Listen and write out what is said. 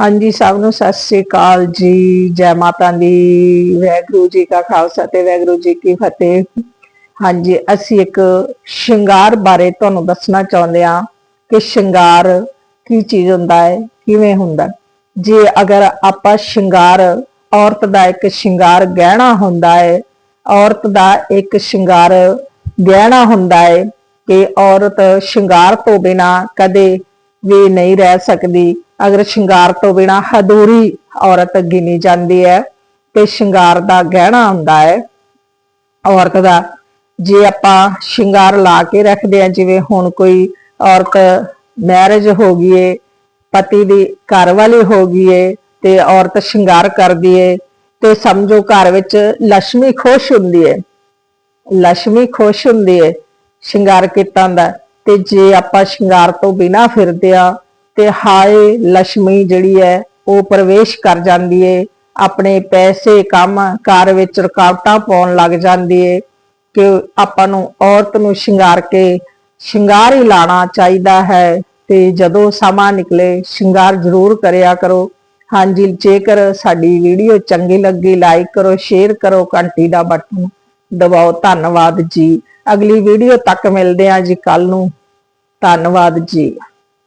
ਹਾਂਜੀ, ਸਭ ਨੂੰ ਸਤਿ ਸ੍ਰੀ ਅਕਾਲ ਜੀ। ਜੈ ਮਾਤਾ ਦੀ। ਵੈਗੁਰੂ ਜੀ ਕਾ ਖਾਲਸਾ ਤੇ ਵੈਗੁਰੂ ਜੀ ਕੀ ਫਤਿਹ। ਹਾਂਜੀ, ਅਸੀਂ ਇੱਕ ਸ਼ਿੰਗਾਰ ਬਾਰੇ ਤੁਹਾਨੂੰ ਦੱਸਣਾ ਚਾਹੁੰਦੇ ਹਾਂ ਕਿ ਸ਼ਿੰਗਾਰ ਕੀ ਚੀਜ਼ ਹੁੰਦਾ ਹੈ, ਕਿਵੇਂ ਹੁੰਦਾ ਜੇ ਅਗਰ ਆਪਾਂ ਸ਼ਿੰਗਾਰ, ਔਰਤ ਦਾ ਇੱਕ ਸ਼ਿੰਗਾਰ ਗਹਿਣਾ ਹੁੰਦਾ ਹੈ, ਔਰਤ ਦਾ ਇੱਕ ਸ਼ਿੰਗਾਰ ਗਹਿਣਾ ਹੁੰਦਾ ਹੈ ਕਿ ਔਰਤ ਸ਼ਿੰਗਾਰ ਤੋਂ ਬਿਨਾ ਕਦੇ ਵੀ ਨਹੀਂ ਰਹਿ ਸਕਦੀ। ਅਗਰ ਸ਼ਿੰਗਾਰ ਤੋਂ ਬਿਨਾ ਅਧੂਰੀ ਔਰਤ ਗਿਣੀ ਜਾਂਦੀ ਹੈ, ਤੇ ਸ਼ਿੰਗਾਰ ਦਾ ਗਹਿਣਾ ਹੁੰਦਾ ਹੈ। ਔਰਤ ਦਾ, ਜੇ ਆਪਾਂ ਸ਼ਿੰਗਾਰ ਲਾ ਕੇ ਰੱਖਦੇ ਆ ਜਿਵੇਂ ਹੁਣ ਕੋਈ ਔਰਤ ਮੈਰਿਜ ਹੋ ਗਈ ਏ, ਪਤੀ ਦੀ ਘਰ ਵਾਲੀ ਹੋ ਗਈ ਏ, ਤੇ ਔਰਤ ਸ਼ਿੰਗਾਰ ਕਰਦੀ ਏ, ਤੇ ਸਮਝੋ ਘਰ ਵਿੱਚ ਲక్ష్ਮੀ ਖੁਸ਼ ਹੁੰਦੀ ਏ। ਲక్ష్ਮੀ ਖੁਸ਼ ਹੁੰਦੀ ਏ ਸ਼ਿੰਗਾਰ ਕੀਤਾ ਹੁੰਦਾ, ਤੇ ਜੇ ਆਪਾਂ ਸ਼ਿੰਗਾਰ ਤੋਂ ਬਿਨਾ ਫਿਰਦੇ ਆ ਤੇ ਹਾਏ ਲక్ష్ਮੀ ਜਿਹੜੀ ਹੈ, ਉਹ ਪ੍ਰਵੇਸ਼ ਕਰ ਜਾਂਦੀ ਏ, ਆਪਣੇ ਪੈਸੇ ਕੰਮ ਕਾਰ ਵਿੱਚ ਰੁਕਾਵਟਾਂ ਪਾਉਣ ਲੱਗ ਜਾਂਦੀ ਏ, ਕਿ ਆਪਾਂ ਨੂੰ ਔਰਤ ਨੂੰ ਸ਼ਿੰਗਾਰ ਕੇ ਸ਼ਿੰਗਾਰ ਹੀ ਲਾਣਾ ਚਾਹੀਦਾ ਹੈ, ਤੇ ਜਦੋਂ ਸਮਾਂ ਨਿਕਲੇ ਸ਼ਿੰਗਾਰ ਜ਼ਰੂਰ ਕਰਿਆ ਕਰੋ। ਹਾਂਜੀ, ਜੇਕਰ ਸਾਡੀ ਵੀਡੀਓ ਚੰਗੀ ਲੱਗੀ ਲਾਈਕ ਕਰੋ ਸ਼ੇਅਰ ਕਰੋ, ਘੰਟੀ ਦਾ ਬਟਨ ਦਬਾਓ। ਧੰਨਵਾਦ ਜੀ। ਅਗਲੀ ਵੀਡੀਓ ਤੱਕ ਮਿਲਦੇ ਹਾਂ ਜੀ ਕੱਲ ਨੂੰ। ਧੰਨਵਾਦ ਜੀ।